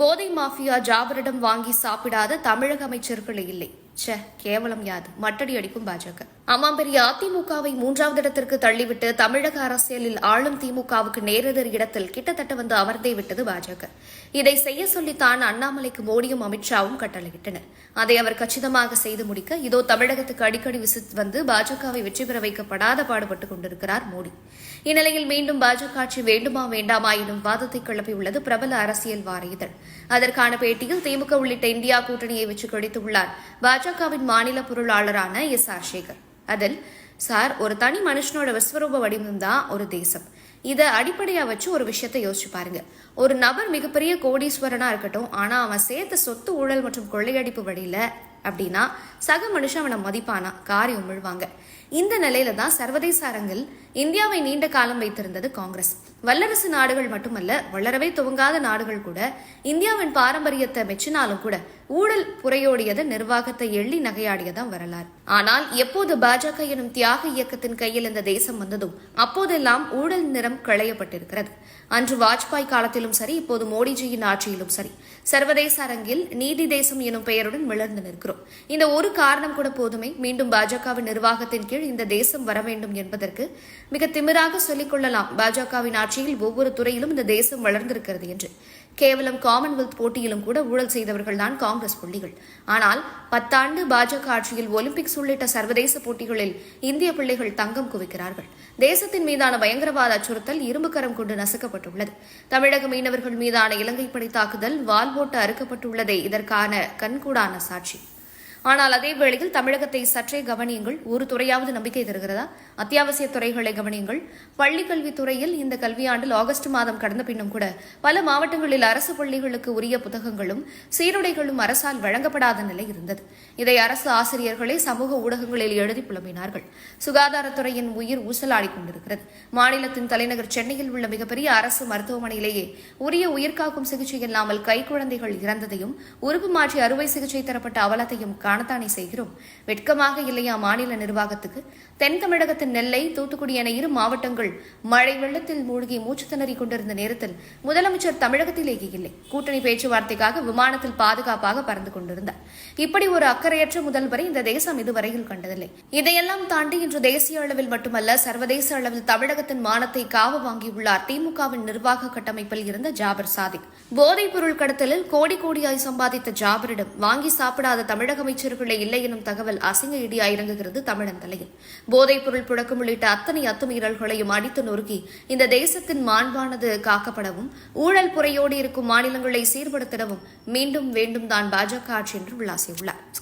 போதை மாஃபியா ஜாபரிடம் வாங்கி சாப்பிடாத தமிழக அமைச்சர்கள் இல்லை. ச்சே கேவலம் யாது. மட்டடி அடிக்கும் பாஜக. அம்மாம் பெரிய அதிமுகவை மூன்றாவது இடத்திற்கு தள்ளிவிட்டு தமிழக அரசியலில் ஆளும் திமுகவுக்கு நேரெதிர் இடத்தில் கிட்டத்தட்ட வந்து அமர்ந்தே விட்டது பாஜக. இதை செய்ய சொல்லித்தான் அண்ணாமலைக்கு மோடியும் அமித்ஷாவும் கட்டளையிட்டனர். அதை அவர் கச்சிதமாக செய்து முடிக்க இதோ தமிழகத்துக்கு அடிக்கடி விசிட் வந்து பாஜகவை வெற்றி பெற வைக்கப்படாத பாடுபட்டுக் கொண்டிருக்கிறார் மோடி. இந்நிலையில் மீண்டும் பாஜக ஆட்சி வேண்டுமா வேண்டாமா எனும் வாதத்தை கிளப்பியுள்ளது பிரபல அரசியல் வார இதழ். அதற்கான பேட்டியில் திமுக உள்ளிட்ட இந்தியா கூட்டணியை வச்சு கழித்துள்ளார் பாஜகவின் மாநில பொருளாளரான எஸ் ஆர் சேகர். அதில் சார் ஒரு தனி மனுஷனோட விஸ்வரூப வடிவம் தான் ஒரு தேசம். இதை அடிப்படையா வச்சு ஒரு விஷயத்தை யோசிச்சு பாருங்க. ஒரு நபர் மிகப்பெரிய கோடீஸ்வரனா இருக்கட்டும் ஆனா அவன் சேர்த்த சொத்து ஊழல் மற்றும் கொள்ளையடிப்பு வழியில அப்படின்னா சக மனுஷன் அவனை மதிப்பானா? காரி உமிழ்வாங்க. இந்த நிலையில தான் சர்வதேச அரங்கில் இந்தியாவை நீண்ட காலம் வைத்திருந்தது காங்கிரஸ். வல்லரசு நாடுகள் மட்டுமல்ல வளரவே துவங்காத நாடுகள் கூட இந்தியாவின் பாரம்பரியத்தை மெச்சினாலும் கூட ஊழல் புறையோடியது நிர்வாகத்தை எள்ளி நகையாடியதான் வரலாறு. ஆனால் எப்போது பாஜக எனும் தியாக இயக்கத்தின் கையில் இந்த தேசம் வந்ததும் அப்போதெல்லாம் ஊழல் நிறம் களையப்பட்டிருக்கிறது. அன்று வாஜ்பாய் காலத்திலும் சரி இப்போது மோடிஜியின் ஆட்சியிலும் சரி. சர்வதேச அரங்கில் நீதி தேசம் எனும் பெயருடன் மிளர்ந்து நிற்கிறோம். என்றும் இந்த ஒரு காரணம் கூட போதுமே. மீண்டும் பாஜகவின் நிர்வாகத்தின் கீழ் இந்த தேசம் வர வேண்டும் என்பதற்கு மிக திமிராக சொல்லிக் கொள்ளலாம். பாஜகவின் ஆட்சியில் ஒவ்வொரு துறையிலும் இந்த தேசம் வளர்ந்திருக்கிறது என்று. கேவலம் காமன்வெல்த் போட்டியிலும் கூட ஊழல் செய்தவர்கள்தான் காங்கிரஸ் புள்ளிகள். ஆனால் பத்தாண்டு பாஜக ஆட்சியில் ஒலிம்பிக்ஸ் உள்ளிட்ட சர்வதேச போட்டிகளில் இந்திய பிள்ளைகள் தங்கம் குவிக்கிறார்கள். தேசத்தின் மீதான பயங்கரவாத அச்சுறுத்தல் இரும்புக்கரம் கொண்டு நசுக்கப்பட்டுள்ளது. தமிழக மீனவர்கள் மீதான இலங்கை படை தாக்குதல் வால் போட்டு அறுக்கப்பட்டுள்ளதே இதற்கான கண்கூடான சாட்சி. ஆனால் அதே வேளையில் தமிழகத்தை சற்றே கவனியுங்கள். ஒரு துறையாவது நம்பிக்கை தருகிறதா? அத்தியாவசிய துறைகளை கவனியுங்கள். பள்ளிக் கல்வித்துறையில் இந்த கல்வியாண்டில் ஆகஸ்ட் மாதம் கடந்த பின்னும் கூட பல மாவட்டங்களில் அரசு பள்ளிகளுக்கு உரிய புத்தகங்களும் சீருடைகளும் அரசால் வழங்கப்படாத நிலை இருந்தது. இதை அரசு ஆசிரியர்களே சமூக ஊடகங்களில் எழுதி புலம்பினார்கள். சுகாதாரத்துறையின் உயிர் ஊசலாடி கொண்டிருக்கிறது. மாநிலத்தின் தலைநகர் சென்னையில் உள்ள மிகப்பெரிய அரசு மருத்துவமனையிலேயே உரிய உயிர்காக்கும் சிகிச்சை இல்லாமல் கைக்குழந்தைகள் இறந்ததையும் உறுப்பு மாற்றி அறுவை சிகிச்சை தரப்பட்ட அவலத்தையும் காணத்தானே செய்கிறோம்? வெட்கமாக இல்லையா மாநில நிர்வாகத்துக்கு? தென் தமிழகத்தின் நெல்லை தூத்துக்குடி என இரு மாவட்டங்கள் மழை வெள்ளத்தில் மூழ்கி மூச்சு திணறி கொண்டிருந்த நேரத்தில் முதலமைச்சர் தமிழகத்திலேயே இல்லை. கூட்டணி பேச்சுவார்த்தைக்காக விமானத்தில் பாதுகாப்பாக பறந்து கொண்டிருந்தார். இப்படி ஒரு அக்கறையற்ற முதல்வரை இந்த தேசம் இதுவரையில் கண்டதில்லை. இதையெல்லாம் தாண்டி இன்று தேசிய அளவில் மட்டுமல்ல சர்வதேச அளவில் தமிழகத்தின் மானத்தை காவு வாங்கியுள்ளார் திமுகவின் நிர்வாக கட்டமைப்பில் இருந்த ஜாபர் சாதிக். போதைப் பொருள் கடத்தலில் கோடி கோடியாய் சம்பாதித்த ஜாபரிடம் வாங்கி சாப்பிடாத தமிழக அமைச்சர் அமைச்சர்களே இல்லை எனும் தகவல் அசிங்க இடியா இறங்குகிறது தமிழன் தலையில். போதைப் பொருள் புழக்கம் உள்ளிட்ட அத்தனை அத்துமீறல்களையும் அடித்து நொறுக்கி இந்த தேசத்தின் மாண்பானது காக்கப்படவும் ஊழல் புறையோடு இருக்கும் மாநிலங்களை சீர்படுத்திடவும் மீண்டும் வேண்டும் தான் பாஜக ஆட்சி என்று உள்ளாசியுள்ளார்